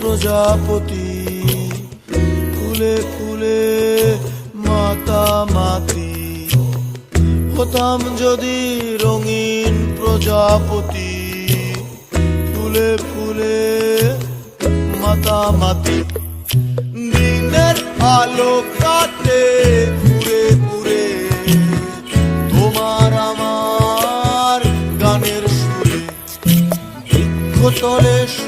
প্রজাপতি, ফুলে ফুলে মাতামাতি হতাম যদি রঙিন প্রজাপতি, ফুলে ফুলে মাতামাতি দিনের আলো কাটে ঘুরে ঘুরে, তোমার আমার গানের সুরে, বৃক্ষতলে শুয়ে